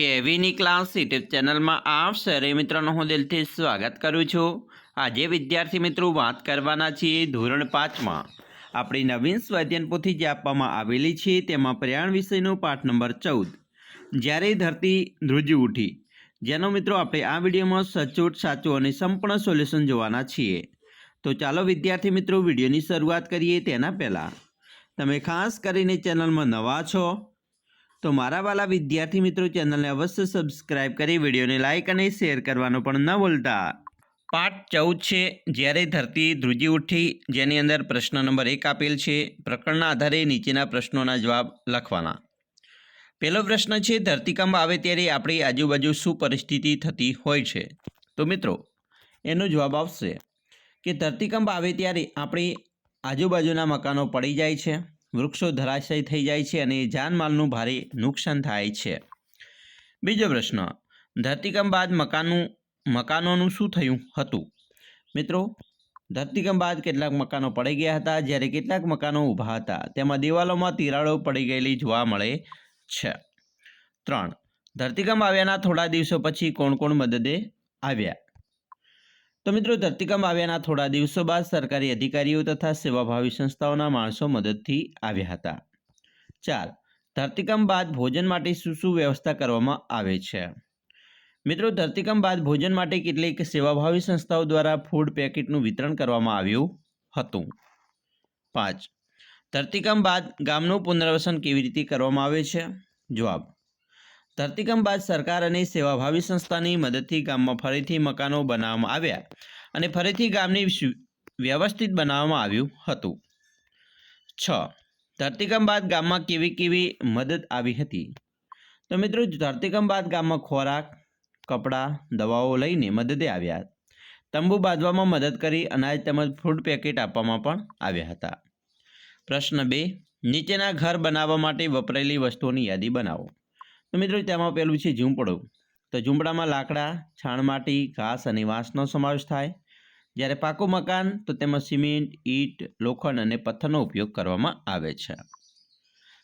કેવીની class YouTube ચેનલમાં આપ સરે મિત્રોનું હું દિલથી સ્વાગત કરું છું. આજે વિદ્યાર્થી મિત્રો વાત કરવાના છીએ ધોરણ પાંચમાં. આપણી નવીન સ્વાધ્યન પોથી જે આપવામાં આવેલી છે તેમાં પ્રયાણ વિષયનો પાઠ નંબર ચૌદ. જ્યારે ધરતી ધ્રુજી ઉઠી. જેનો મિત્રો આપણે આ વિડીયોમાં સચોટ, સાચું અને સંપૂર્ણ સોલ્યુશન જોવાના છીએ. તો ચાલો વિદ્યાર્થી મિત્રો વિડીયોની શરૂઆત કરીએ તેના પહેલાં. તમે ખાસ કરીને ચેનલમાં નવા છો તો મારા વાલા વિદ્યાર્થી મિત્રો ચેનલને અવશ્ય સબસ્ક્રાઇબ કરી વિડીયોને લાઇક અને શેર કરવાનું પણ ન ભૂલતા. પાઠ ચૌદ છે, જ્યારે ધરતી ધ્રુજી ઉઠી, જેની અંદર પ્રશ્ન નંબર એક આપેલ છે, પ્રકરણના આધારે નીચેના પ્રશ્નોના જવાબ લખવાના. પહેલો પ્રશ્ન છે, ધરતીકંપ આવે ત્યારે આપણી આજુબાજુ શું પરિસ્થિતિ થતી હોય છે? તો મિત્રો, એનો જવાબ આવશે કે ધરતીકંપ આવે ત્યારે આપણી આજુબાજુના મકાનો પડી જાય છે. વૃક્ષો ધરાશય થઈ જાય છે અને જાનમાલનું ભારે નુકસાન થાય છે. બીજો પ્રશ્ન, ધરતીકંપ બાદ મકાનનું, મકાનોનું શું થયું હતું? મિત્રો, ધરતીકંપ બાદ કેટલાક મકાનો પડી ગયા હતા, જ્યારે કેટલાક મકાનો ઊભા હતા. તેમાં દિવાલોમાં તિરાડો પડી ગયેલી જોવા મળે છે. ત્રણ, ધરતીકંપ આવ્યાના થોડા દિવસો પછી કોણ કોણ મદદે આવ્યા? તો મિત્રો ધરતીકંપ આવ્યાના થોડા દિવસો બાદ સરકારી અધિકારીઓ તથા સેવાભાવી સંસ્થાઓના માણસો મદદથી આવ્યા હતા. ચાર ધરતીકંપ બાદ ભોજન માટે શું શું વ્યવસ્થા કરવામાં આવે છે? મિત્રો ધરતીકંપ બાદ ભોજન માટે કેટલીક સેવાભાવી સંસ્થાઓ દ્વારા ફૂડ પેકેટનું વિતરણ કરવામાં આવ્યું હતું. પાંચ ધરતીકંપ બાદ ગામનું પુનર્વસન કેવી રીતે કરવામાં આવે છે? જવાબ ધરતીકંપ બાદ સરકાર અને સેવાભાવી સંસ્થાની મદદથી ગામમાં ફરીથી મકાનો બનાવવામાં આવ્યા અને ફરીથી ગામને વ્યવસ્થિત બનાવવામાં આવ્યું હતું. છ. ધરતીકંપ બાદ ગામમાં કેવી કેવી મદદ આવી હતી? તો મિત્રો, ધરતીકંપ બાદ ગામમાં ખોરાક, કપડાં, દવાઓ લઈને મદદે આવ્યા. તંબુ બાંધવામાં મદદ કરી અનાજ તેમજ ફૂડ પેકેટ આપવામાં પણ આવ્યા હતા. પ્રશ્ન બે. નીચેના ઘર બનાવવા માટે વપરાયેલી વસ્તુઓની યાદી બનાવો. તો મિત્રો તેમાં પહેલું છે ઝૂંપડું. તો ઝૂંપડામાં લાકડા, છાણ માટી, ઘાસ અને વાંસનો સમાવેશ થાય. જ્યારે પાકું મકાન, તો તેમાં સિમેન્ટ, ઈંટ, લોખંડ અને પથ્થરનો ઉપયોગ કરવામાં આવે છે.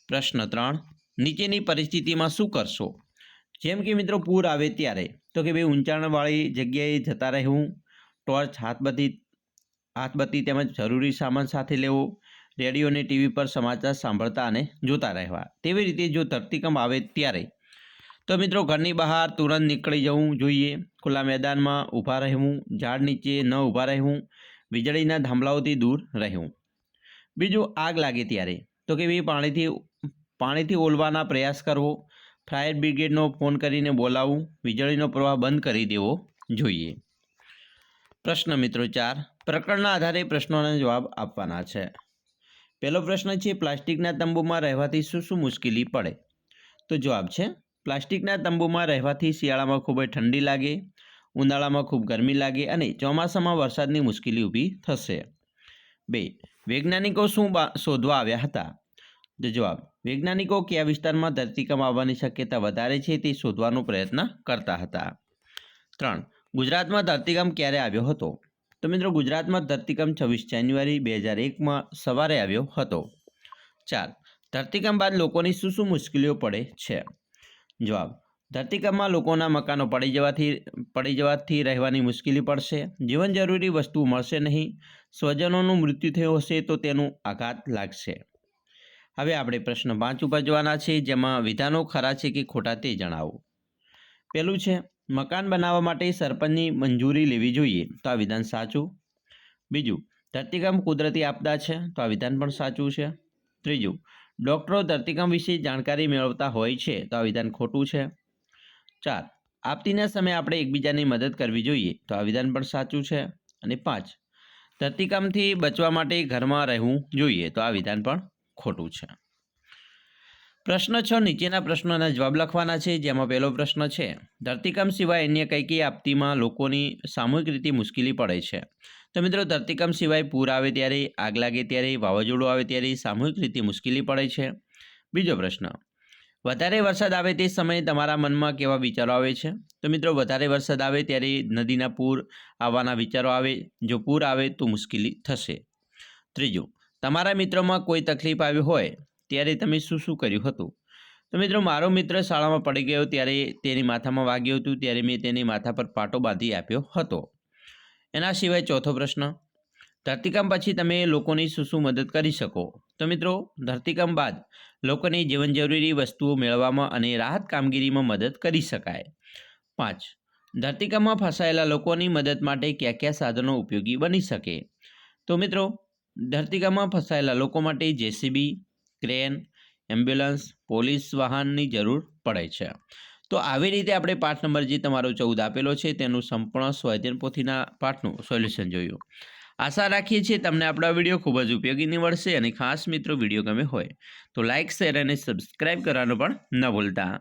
પ્રશ્ન ત્રણ, નીચેની પરિસ્થિતિમાં શું કરશો? જેમ કે મિત્રો, પૂર આવે ત્યારે, તો કે ભાઈ ઊંચાણવાળી જગ્યાએ જતા રહેવું, ટોર્ચ, હાથબત્તી હાથબત્તી તેમજ જરૂરી સામાન સાથે લેવો, રેડિયો અને ટીવી પર સમાચાર સાંભળતા અને જોતા રહેવા. તેવી રીતે જો ધરતીકંપ આવે ત્યારે તો મિત્રો ઘરની બહાર તુરંત નીકળી જવું જોઈએ. ખુલ્લા મેદાનમાં ઊભા રહેવું, ઝાડ નીચે ન ઊભા રહેવું, વીજળીના થાંભલાઓથી દૂર રહેવું. બીજું આગ લાગે ત્યારે તો કે ભાઈ પાણીથી પાણીથી ઓલવાના પ્રયાસ કરવો? ફાયર બ્રિગેડનો ફોન કરીને બોલાવવું, વીજળીનો પ્રવાહ બંધ કરી દેવો જોઈએ. પ્રશ્ન મિત્રો ચાર, પ્રકરણના આધારે પ્રશ્નોના જવાબ આપવાના છે. પહેલો પ્રશ્ન છે, પ્લાસ્ટિકના તંબુમાં રહેવાથી શું શું મુશ્કેલી પડે? તો જવાબ છે પ્લાસ્ટિકના તંબુમાં રહેવાથી શિયાળામાં ખૂબ જ ઠંડી લાગે, ઉનાળામાં ખૂબ ગરમી લાગે અને ચોમાસામાં વરસાદની મુશ્કેલી ઊભી થશે. બે, વૈજ્ઞાનિકો શું શોધવા આવ્યા હતા? તો જવાબ, વૈજ્ઞાનિકો કયા વિસ્તારમાં ધરતીકંપ આવવાની શક્યતા વધારે છે તે શોધવાનો પ્રયત્ન કરતા હતા. ત્રણ, ગુજરાતમાં ધરતીકંપ ક્યારે આવ્યો હતો? તો મિત્રો, ગુજરાતમાં ધરતીકંપ છવ્વીસ જાન્યુઆરી બે હજાર એકમાં સવારે આવ્યો હતો. ચાર, ધરતીકંપ બાદ લોકોની શું શું મુશ્કેલીઓ પડે છે? જવાબ. ધરતીકંપમાં લોકોના મકાનો પડી જવાથી પડી જવાથી રહેવાની મુશ્કેલી પડશે. જીવન જરૂરી વસ્તુ મળશે નહીં. સ્વજનોનું મૃત્યુ થયું હશે તો તેનું આઘાત લાગશે. હવે આપણે પ્રશ્ન પાંચ ઉપર જોવાના છે, જેમાં વિધાનો ખરા છે કે ખોટા તે જણાવો. પહેલું છે, મકાન બનાવવા માટે સરપંચની મંજૂરી લેવી જોઈએ, તો આ વિધાન સાચું? બીજું ધરતીકંપ કુદરતી આપદા છે, તો આ વિધાન પણ સાચું છે. ત્રીજું, ડૉક્ટરો ધરતીકંપ વિશે જાણકારી મેળવતા હોય છે તો આ વિધાન ખોટું છે. ચાર, આપતીના સમયે આપણે એકબીજાની મદદ કરવી જોઈએ તો આ વિધાન પણ સાચું છે. અને પાંચ, ધરતીકંપથી બચવા માટે ઘરમાં રહેવું જોઈએ તો આ વિધાન પણ ખોટું છે. પ્રશ્ન છ, નીચેના પ્રશ્નોના જવાબ લખવાના છે. જેમાં પહેલો પ્રશ્ન છે, ધરતીકંપ સિવાય અન્ય કઈ કઈ આપતીમાં લોકોની સામૂહિક રીતે મુશ્કેલી પડે છે? તો મિત્રો, ધરતીકંપ સિવાય પૂર આવે ત્યારે, આગ લાગે ત્યારે, વાવાઝોડું આવે ત્યારે સામૂહિક રીતે મુશ્કેલી પડે છે. બીજો પ્રશ્ન, વધારે વરસાદ આવે તે સમયે તમારા મનમાં કેવા વિચારો આવે છે? તો મિત્રો, વધારે વરસાદ આવે ત્યારે નદીના પૂર આવવાના વિચારો આવે, જો પૂર આવે તો મુશ્કેલી થશે. ત્રીજું, તમારા મિત્રોમાં કોઈ તકલીફ આવી હોય ત્યારે તમે શું શું કર્યું હતું? તો મિત્રો, મારો મિત્ર શાળામાં પડી ગયો ત્યારે તેની માથામાં વાગ્યું હતું, ત્યારે મેં તેની માથા પર પાટો બાંધી આપ્યો હતો. એના સિવાય ચોથો પ્રશ્ન ધરતીકામ પછી તમે લોકોની શું શું મદદ કરી શકો? તો મિત્રો ધરતીકામ બાદ લોકોની જીવન જરૂરી વસ્તુઓ મેળવવામાં અને રાહત કામગીરીમાં મદદ કરી શકાય. પાંચ ધરતીકામમાં ફસાયેલા લોકોની મદદ માટે કયા કયા સાધનો ઉપયોગી બની શકે? તો મિત્રો ધરતીકામમાં ફસાયેલા લોકો માટે જેસીબી, ક્રેન, એમ્બ્યુલન્સ, પોલીસ વાહનની જરૂર પડે છે. તો આવી રીતે આપણે પાઠ નંબર જે તમારો ચૌદ આપેલો છે, તેનું સંપૂર્ણ સ્વાધ્યાયન પોથીના પાઠનું સોલ્યુશન જોયું. આશા રાખીએ છીએ તમને આપણા વીડિયો ખૂબ જ ઉપયોગી નીવડશે અને ખાસ મિત્રો વીડિયો ગમે હોય તો લાઇક શેર અને સબસ્ક્રાઇબ કરવાનું પણ ન ભૂલતા.